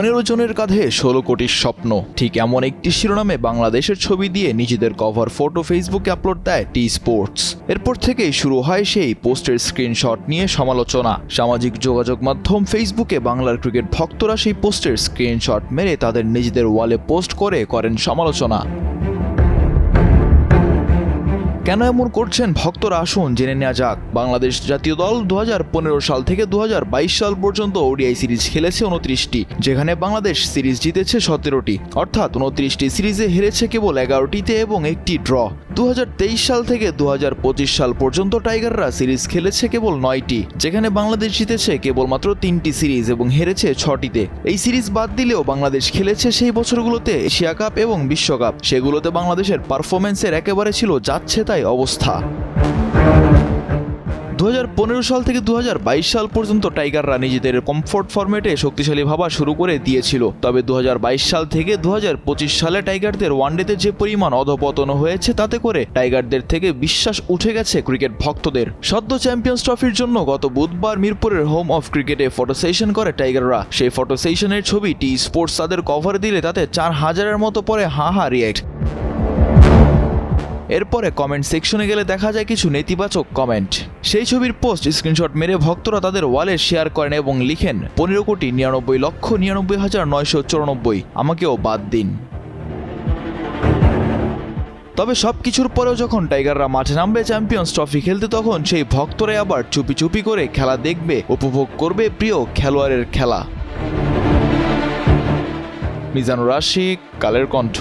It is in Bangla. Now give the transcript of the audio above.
পনেরো জনের কাঁধে ষোলো কোটির স্বপ্ন। ঠিক এমন একটি শিরোনামে বাংলাদেশের ছবি দিয়ে নিজেদের কভার ফটো ফেসবুকে আপলোড দেয় টি স্পোর্টস এরপর থেকেই শুরু হয় সেই পোস্টের স্ক্রিনশট নিয়ে সমালোচনা। সামাজিক যোগাযোগ মাধ্যম ফেসবুকে বাংলার ক্রিকেট ভক্তরা সেই পোস্টের স্ক্রিনশট মেরে তাদের নিজেদের ওয়ালে পোস্ট করে করেন সমালোচনা। কেন এমন করছেন? ভক্তরা আসুন, জেনে নেওয়া যাক। বাংলাদেশ জাতীয় দল দু হাজার পনেরো সাল থেকে দু হাজার বাইশ সাল পর্যন্ত ওডিআই সিরিজ খেলেছে উনত্রিশটি, যেখানে বাংলাদেশ সিরিজ জিতেছে সতেরোটি। অর্থাৎ উনত্রিশটি সিরিজে হেরেছে কেবল এগারোটিতে এবং একটি ড্র। দু সাল থেকে দু সাল পর্যন্ত টাইগাররা সিরিজ খেলেছে কেবল নয়টি, যেখানে বাংলাদেশ জিতেছে কেবলমাত্র তিনটি সিরিজ এবং হেরেছে ছটিতে। এই সিরিজ বাদ দিলেও বাংলাদেশ খেলেছে সেই বছরগুলোতে এশিয়া কাপ এবং বিশ্বকাপ। সেগুলোতে বাংলাদেশের পারফরমেন্সের একেবারে ছিল যাচ্ছে তাই অবস্থা। দু হাজার পনেরো সাল থেকে দুহাজার বাইশ সাল পর্যন্ত টাইগাররা নিজেদের কমফোর্ট ফরম্যাটে শক্তিশালী ভাবা শুরু করে দিয়েছিল। তবে দু হাজার বাইশ সাল থেকে দুহাজার পঁচিশ সালে টাইগারদের ওয়ানডেতে যে পরিমাণ অধপতন হয়েছে, তাতে করে টাইগারদের থেকে বিশ্বাস উঠে গেছে ক্রিকেট ভক্তদের। সদ্য চ্যাম্পিয়ন্স ট্রফির জন্য গত বুধবার মিরপুরের হোম অফ ক্রিকেটে ফটো সেশন করে টাইগাররা। সেই ফটো সেশনের ছবি টি স্পোর্টস তাদের কভার দিলে তাতে চার হাজারের মতো পরে হা হা রিয়েক্ট এরপরে কমেন্ট সেকশনে গেলে দেখা যায় কিছু নেতিবাচক কমেন্ট সেই ছবির পোস্ট স্ক্রিনশট মেরে ভক্তরা তাদের ওয়ালে শেয়ার করেন এবং লিখেন, পনেরো কোটি নিরানব্বই লক্ষ নিরানব্বই হাজার নয়শো চুরানব্বই, আমাকেও বাদ দিন। তবে সব কিছুর পরেও যখন টাইগাররা মাঠে নামবে চ্যাম্পিয়ন্স ট্রফি খেলতে, তখন সেই ভক্তরাই আবার চুপি চুপি করে খেলা দেখবে, উপভোগ করবে প্রিয় খেলোয়াড়ের খেলা। মিজানুর রাশিক, কালের কণ্ঠ।